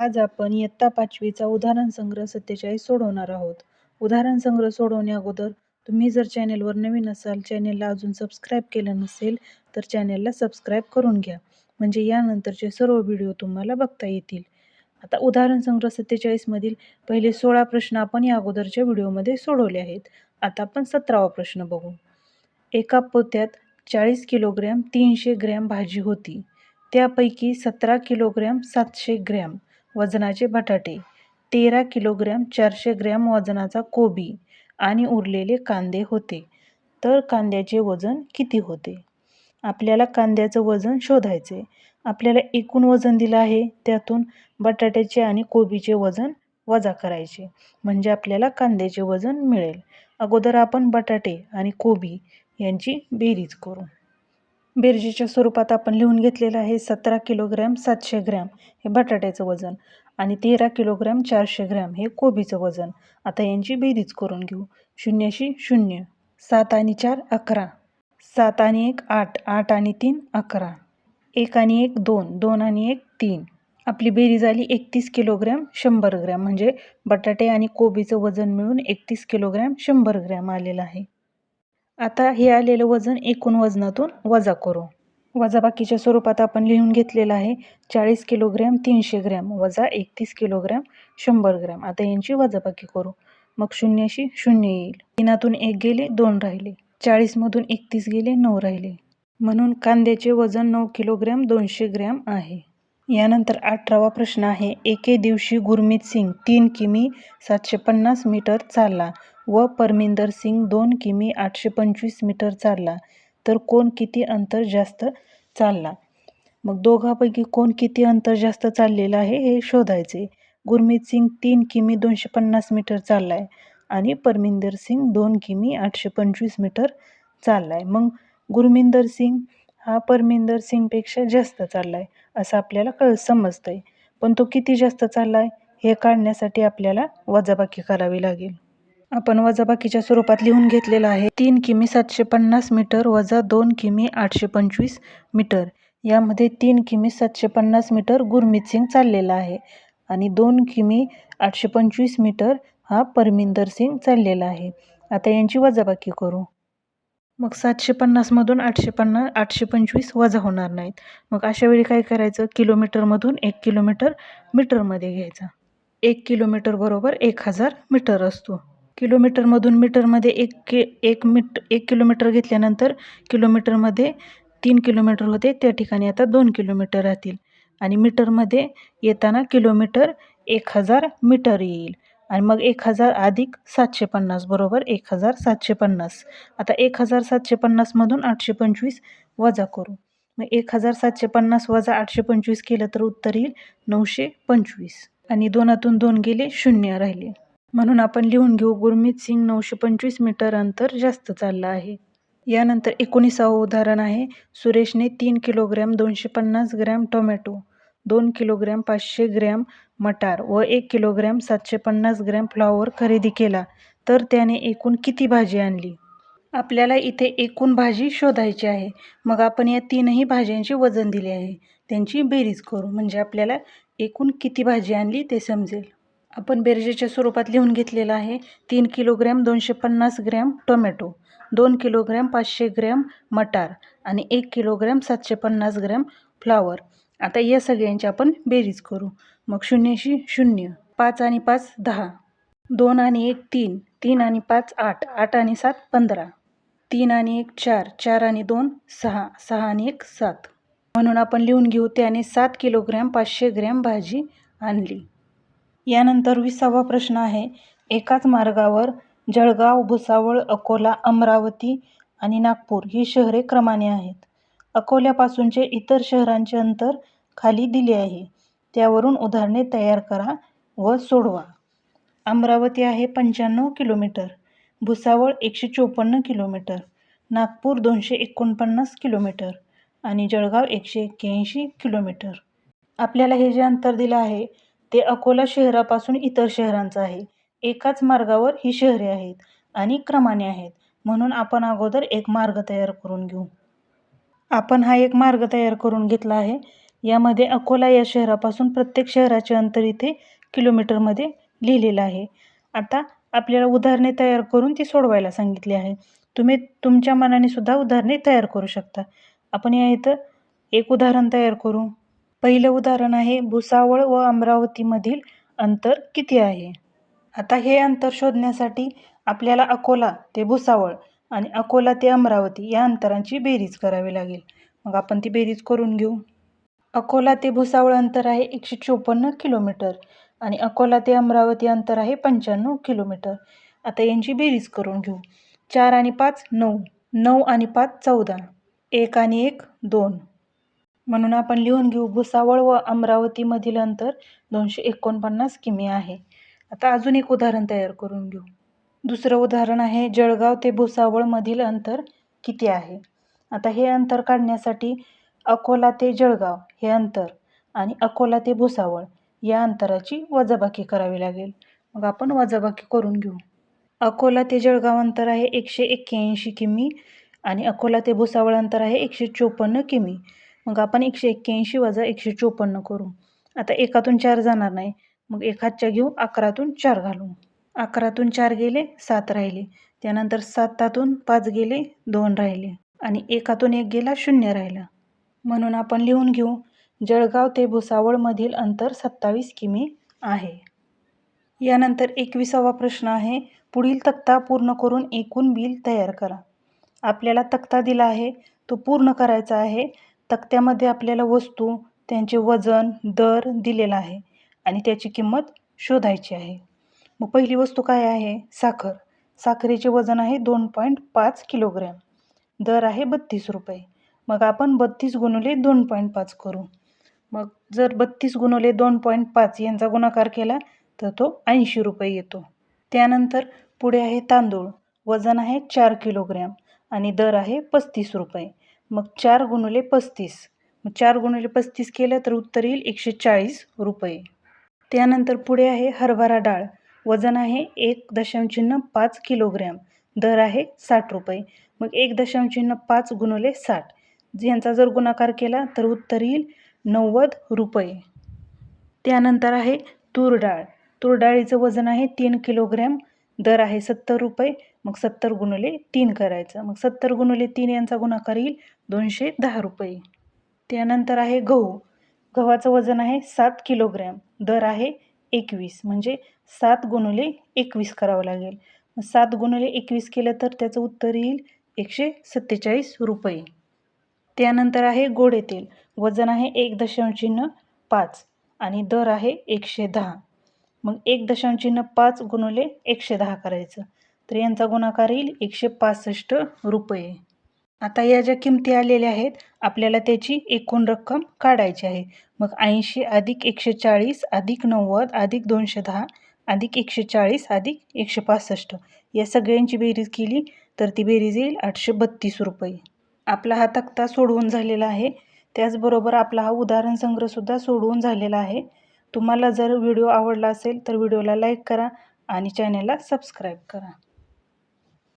आज आपण इयत्ता पाचवीचा उदाहरण संग्रह सत्तेचाळीस सोडवणार आहोत. उदाहरण संग्रह सोडवण्या अगोदर तुम्ही जर चॅनेलवर नवीन असाल, चॅनेलला अजून सबस्क्राईब केलं नसेल तर चॅनेलला सबस्क्राईब करून घ्या. म्हणजे यानंतरचे सर्व व्हिडिओ तुम्हाला बघता येतील. आता उदाहरण संग्रह सत्तेचाळीसमधील पहिले सोळा प्रश्न आपण या अगोदरच्या व्हिडिओमध्ये सोडवले आहेत. आता आपण सतरावा प्रश्न बघू. एका पोत्यात चाळीस किलोग्रॅम तीनशे ग्रॅम भाजी होती. त्यापैकी सतरा किलोग्रॅम सातशे ग्रॅम वजनाचे बटाटे, तेरा किलोग्रॅम चारशे ग्रॅम वजनाचा कोबी आणि उरलेले कांदे होते. तर कांद्याचे वजन किती होते? आपल्याला कांद्याचं वजन शोधायचे. आपल्याला एकूण वजन दिलं आहे त्यातून बटाट्याचे आणि कोबीचे वजन वजा करायचे म्हणजे आपल्याला कांद्याचे वजन मिळेल. अगोदर आपण बटाटे आणि कोबी यांची बेरीज करू. बेरजेच्या स्वरूपात आपण लिहून घेतलेलं आहे सतरा किलोग्रॅम सातशे ग्रॅम हे बटाट्याचं वजन आणि तेरा किलोग्रॅम चारशे ग्रॅम हे कोबीचं वजन. आता यांची बेरीज करून घेऊ. शून्याशी शून्य, सात आणि चार अकरा, सात आणि एक आठ, आठ आणि तीन अकरा, एक आणि एक दोन, दोन आणि एक तीन. आपली बेरीज आली एकतीस किलोग्रॅम शंभर ग्रॅम म्हणजे बटाटे आणि कोबीचं वजन मिळून एकतीस किलोग्रॅम शंभर ग्रॅम आलेलं आहे. आता हे आलेलं वजन एकूण वजनातून वजा करू. वजाबाकीच्या स्वरूपात आपण लिहून घेतलेलं आहे चाळीस किलोग्रॅम तीनशे ग्रॅम वजा एकतीस किलोग्रॅम शंभर ग्रॅम. आता यांची वजाबाकी करू. मग शून्याशी शून्य येईल. तीनातून एक गेले दोन राहिले. चाळीसमधून एकतीस गेले नऊ राहिले. म्हणून कांद्याचे वजन नऊ किलोग्रॅम दोनशे ग्रॅम आहे. यानंतर अठरावा प्रश्न आहे. एके दिवशी गुरमीत सिंग तीन किमी सातशे पन्नास मीटर चालला व परमिंदर सिंग दोन किमी आठशे पंचवीस मीटर चालला तर कोण किती अंतर जास्त चालला? मग दोघांपैकी कोण किती अंतर जास्त चाललेलं आहे हे शोधायचे. गुरमीत सिंग तीन किमी दोनशे पन्नास मीटर चाललाय आणि परमिंदर सिंग दोन किमी आठशे पंचवीस मीटर चाललाय. मग गुरमिंदर सिंग हा परमिंदर सिंगपेक्षा जास्त चाललाय असं आपल्याला कळ समजतंय. पण तो किती जास्त चाललाय हे काढण्यासाठी आपल्याला वजाबाकी करावी लागेल. आपण वजाबाकीच्या स्वरूपात लिहून घेतलेलं आहे तीन किमी सातशे पन्नास मीटर वजा दोन किमी आठशे पंचवीस मीटर. यामध्ये तीन किमी सातशे पन्नास मीटर गुरमीत सिंग चाललेला आहे आणि दोन किमी आठशे पंचवीस मीटर हा परमिंदर सिंग चाललेला आहे. आता यांची वजाबाकी करू. मग सातशे पन्नासमधून आठशे पन्नास आठशे पंचवीस वजा होणार नाहीत. मग अशा वेळी काय करायचं किलोमीटरमधून एक किलोमीटर मीटरमध्ये घ्यायचा. एक किलोमीटर बरोबर एक हजार मीटर असतो. किलोमीटरमधून मीटरमध्ये एक कि एक मीट एक किलोमीटर घेतल्यानंतर किलोमीटरमध्ये तीन किलोमीटर होते त्या ठिकाणी आता दोन किलोमीटर राहतील आणि मीटरमध्ये येताना किलोमीटर एक हजार मीटर येईल आणि मग एक हजार अधिक सातशे पन्नास बरोबर एक हजार सातशे पन्नास. आता एक हजार सातशे पन्नासमधून आठशे पंचवीस वजा करू. मग एक हजार सातशे पन्नास वजा आठशे पंचवीस केलं तर उत्तर येईल नऊशे पंचवीस आणि दोनातून दोन गेले शून्य राहिले. म्हणून आपण लिहून घेऊ गुरमीत सिंग नऊशे पंचवीस मीटर अंतर जास्त चालला आहे. यानंतर एकोणीसावं उदाहरण आहे. सुरेशने तीन किलोग्रॅम दोनशे पन्नास ग्रॅम टोमॅटो, दोन किलोग्रॅम पाचशे ग्रॅम मटार व एक किलोग्रॅम सातशे पन्नास ग्रॅम फ्लॉवर खरेदी केला तर त्याने एकूण किती भाजी आणली? आपल्याला इथे एकूण भाजी शोधायची आहे. मग आपण या तीनही भाज्यांचे वजन दिले आहे त्यांची बेरीज करू म्हणजे आपल्याला एकूण किती भाजी आणली ते समजेल. आपण बेरजेच्या स्वरूपात लिहून घेतलेलं आहे तीन किलोग्रॅम दोनशे पन्नास ग्रॅम टोमॅटो, दोन किलोग्रॅम पाचशे ग्रॅम मटार आणि एक किलोग्रॅम सातशे पन्नास ग्रॅम फ्लॉवर. आता या सगळ्यांची आपण बेरीज करू. मग शून्याशी शून्य, पाच आणि पाच दहा, दोन आणि एक तीन, तीन आणि पाच आठ, आठ आणि सात पंधरा, तीन आणि एक चार, चार आणि दोन सहा, सहा आणि एक सात. म्हणून आपण लिहून घेऊ त्याने सात किलोग्रॅम पाचशे ग्रॅम भाजी आणली. यानंतर विसावा प्रश्न आहे. एकाच मार्गावर जळगाव, भुसावळ, अकोला, अमरावती आणि नागपूर ही शहरे क्रमाने आहेत. अकोल्यापासूनचे इतर शहरांचे अंतर खाली दिले आहे. त्यावरून उदाहरणे तयार करा व सोडवा. अमरावती आहे पंच्याण्णव किलोमीटर, भुसावळ एकशे चोपन्न किलोमीटर, नागपूर दोनशे एकोणपन्नास किलोमीटर आणि जळगाव एकशे एक्क्याऐंशी किलोमीटर. आपल्याला हे जे अंतर दिलं आहे ते अकोला शहरापासून इतर शहरांचं आहे. एकाच मार्गावर ही शहरे आहेत आणि क्रमाने आहेत म्हणून आपण अगोदर एक मार्ग तयार करून घेऊ. आपण हा एक मार्ग तयार करून घेतला आहे. यामध्ये अकोला या शहरापासून प्रत्येक शहराचे अंतर इथे किलोमीटरमध्ये लिहिलेलं आहे आता आपल्याला उदाहरणे तयार करून ती सोडवायला सांगितली आहे तुम्ही तुमच्या मनाने सुद्धा उदाहरणे तयार करू शकता आपण या इथं एक उदाहरण तयार करू पहिलं उदाहरण आहे भुसावळ व अमरावतीमधील अंतर किती आहे? आता हे अंतर शोधण्यासाठी आपल्याला अकोला ते भुसावळ आणि अकोला ते अमरावती या अंतरांची बेरीज करावी लागेल. मग आपण ती बेरीज करून घेऊ. अकोला ते भुसावळ अंतर आहे एकशे चोपन्न किलोमीटर आणि अकोला ते अमरावती अंतर आहे पंच्याण्णव किलोमीटर. आता यांची बेरीज करून घेऊ. चार आणि पाच नऊ नऊ आणि पाच चौदा. एक आणि एक दोन. म्हणून आपण लिहून घेऊ. भुसावळ व अमरावतीमधील अंतर दोनशे एकोणपन्नास किमी आहे. आता अजून एक उदाहरण तयार करून घेऊ. दुसरं उदाहरण आहे जळगाव ते भुसावळमधील अंतर किती आहे? आता हे अंतर काढण्यासाठी अकोला ते जळगाव हे अंतर आणि अकोला ते भुसावळ या अंतराची वजाबाकी करावी लागेल. मग आपण वजाबाकी करून घेऊ. अकोला ते जळगाव अंतर आहे एकशे एक्क्याऐंशी किमी आणि अकोला ते भुसावळ अंतर आहे एकशे चोपन्न किमी. मग आपण एकशे एक्क्याऐंशी वजा एकशे चोपन्न करू. आता एकातून चार जाणार नाही. मग एखादच्या घेऊ अकरातून चार घालू. अकरातून चार गेले सात राहिले. त्यानंतर सातातून पाच गेले दोन राहिले. आणि एकातून एक गेला शून्य राहिला. म्हणून आपण लिहून घेऊ जळगाव ते भुसावळमधील अंतर सत्तावीस किमी आहे. यानंतर एकविसावा प्रश्न आहे पुढील तक्ता पूर्ण करून एकूण बिल तयार करा. आपल्याला तक्ता दिला आहे तो पूर्ण करायचा आहे तक्त्यामध्ये आपल्याला वस्तू त्यांचे वजन दर दिलेला आहे आणि त्याची किंमत शोधायची आहे. मग पहिली वस्तू काय आहे? साखर. साखरेचे वजन आहे दोन पॉईंट पाच किलोग्रॅम. दर आहे बत्तीस रुपये. मग आपण बत्तीस गुणुले दोन पॉईंट पाच करू. मग जर बत्तीस गुणुले दोन पॉईंट पाच यांचा गुणाकार केला तर तो ऐंशी रुपये येतो. त्यानंतर पुढे आहे तांदूळ. वजन आहे चार किलोग्रॅम आणि दर आहे पस्तीस रुपये. मग चार गुणुले पस्तीस. मग चार गुणुले पस्तीस केलं तर उत्तर येईल एकशे चाळीस रुपये. त्यानंतर पुढे आहे हरभरा डाळ. वजन आहे एक दशांशचिन्ह पाच किलोग्रॅम. दर आहे साठ रुपये. मग एक दशांशचिन्ह पाच गुणले साठ. यांचा जर गुणाकार केला तर उत्तर येईल नव्वद रुपये. त्यानंतर आहे तूर डाळ. तूर डाळीचं वजन आहे तीन किलोग्रॅम. दर आहे सत्तर रुपये मग सत्तर गुणले तीन करायचं. मग सत्तर गुणुले तीन यांचा गुणाकार येईल दोनशे दहा रुपये. त्यानंतर आहे गहू. गव्हाचं वजन आहे सात किलोग्रॅम. दर आहे एकवीस म्हणजे सात गुणुले एकवीस करावं लागेल. मग सात गुणले एकवीस केलं तर त्याचं उत्तर येईल एकशे सत्तेचाळीस रुपये. त्यानंतर आहे गोडे तेल. वजन आहे एक दशांशचिन्ह पाच आणि दर आहे एकशे दहा. मग एक दशांशचिन्ह पाच गुणवले एकशे दहा करायचं. तर यांचा गुणाकार येईल एकशे पासष्ट रुपये. आता या ज्या किमती आलेल्या आहेत आपल्याला त्याची एकूण रक्कम काढायची आहे. मग ऐंशी अधिक एकशे चाळीस अधिक नव्वद अधिक दोनशे दहा अधिक एकशे चाळीस अधिक एकशे पासष्ट. या सगळ्यांची बेरीज केली तर ती बेरीज येईल आठशे बत्तीस रुपये. आपला हा तक्ता सोडवून झालेला आहे. त्याचबरोबर आपला हा उदाहरण संग्रहसुद्धा सोडवून झालेला आहे. तुम्हाला जर व्हिडिओ आवडला असेल तर व्हिडिओला लाईक करा आणि चॅनेलला सबस्क्राईब करा.